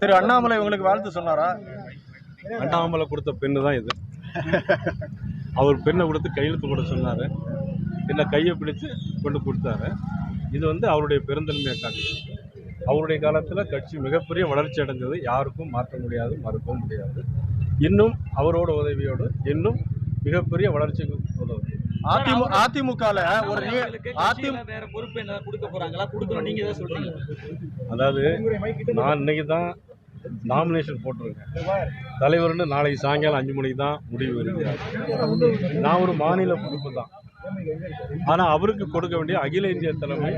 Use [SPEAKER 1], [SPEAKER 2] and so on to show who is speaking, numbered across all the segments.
[SPEAKER 1] திரு அண்ணாமலை உங்களுக்கு வாழ்த்து சொன்னாரா?
[SPEAKER 2] அண்ணாமலை கொடுத்த பெண்ணு தான் இது. அவர் பெண்ணை கொடுத்து கையெழுத்து போட சொன்னார். என்ன கையை பிடிச்சு கொண்டு கொடுத்தாரு. இது வந்து அவருடைய பெருந்தன்மையை காட்டுது. அவருடைய காலத்தில் கட்சி மிகப்பெரிய வளர்ச்சி அடைஞ்சது. யாருக்கும் மாற்ற முடியாது மறுக்கவும் முடியாது. இன்னும் அவரோட உதவியோடு இன்னும் மிகப்பெரிய வளர்ச்சிக்கு உதவும்
[SPEAKER 1] அதிமுக அதிமுகல ஒரு அதிமுக
[SPEAKER 3] பொறுப்பு என்ன? கொடுக்க போறாங்களா? கொடுக்கணும். நீங்க ஏதாவது சொல்றீங்க
[SPEAKER 2] அதாவது நான் இன்னைக்கு தான் நாமினேஷன் போட்டிருக்கேன். தலைவர்னு நாளைக்கு சாயங்காலம் அஞ்சு மணிக்கு தான் முடிவு இருக்கு. நான் ஒரு மாநில பொறுப்பு தான். ஆனால் அவருக்கு கொடுக்க வேண்டிய அகில இந்திய தலைமை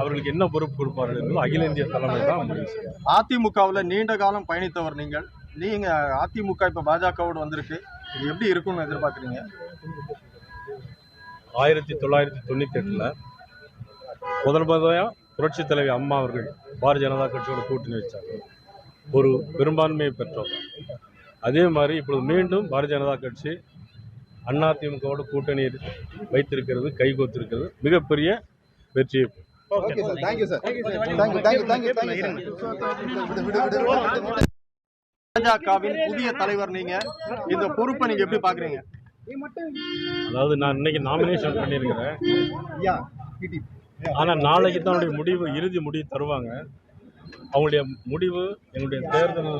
[SPEAKER 2] அவர்களுக்கு என்ன பொறுப்பு கொடுப்பார்கள் என்பது அகில இந்திய தலைமை தான் முடிவு
[SPEAKER 1] அதிமுகவுல நீண்ட காலம் பயணித்தவர் நீங்கள். நீங்க அதிமுக இப்ப பாஜகவோடு வந்திருக்கு. இது எப்படி இருக்கும்னு எதிர்பார்க்குறீங்க?
[SPEAKER 2] ஆயிரத்தி தொள்ளாயிரத்தி தொண்ணூற்றி எட்டில் முதல் முதலாக புரட்சித் தலைவி அம்மா அவர்கள் பாரதிய ஜனதா கட்சியோட கூட்டணி வச்சாங்க. ஒரு பெரும்பான்மையை பெற்றோம். அதே மாதிரி இப்பொழுது மீண்டும் பாரதிய ஜனதா கட்சி அதிமுகவோட கூட்டணி வைத்திருக்கிறது கைகோத்திருக்கிறது. மிகப்பெரிய வெற்றியை.
[SPEAKER 4] Okay sir thank you sir thank you thank you thank you thank you
[SPEAKER 1] பாஜகவின் புதிய தலைவர் நீங்க இந்த பொறுப்பை நீங்க எப்படி பாக்குறீங்க?
[SPEAKER 2] அதாவது நான் இன்னைக்கு நாமினேஷன் பண்ணியிருக்கிறேன். ஆனால் நாளைக்கு தான் முடிவு இறுதி முடிவு தருவாங்க. அவங்களுடைய முடிவு என்னுடைய தேர்தல்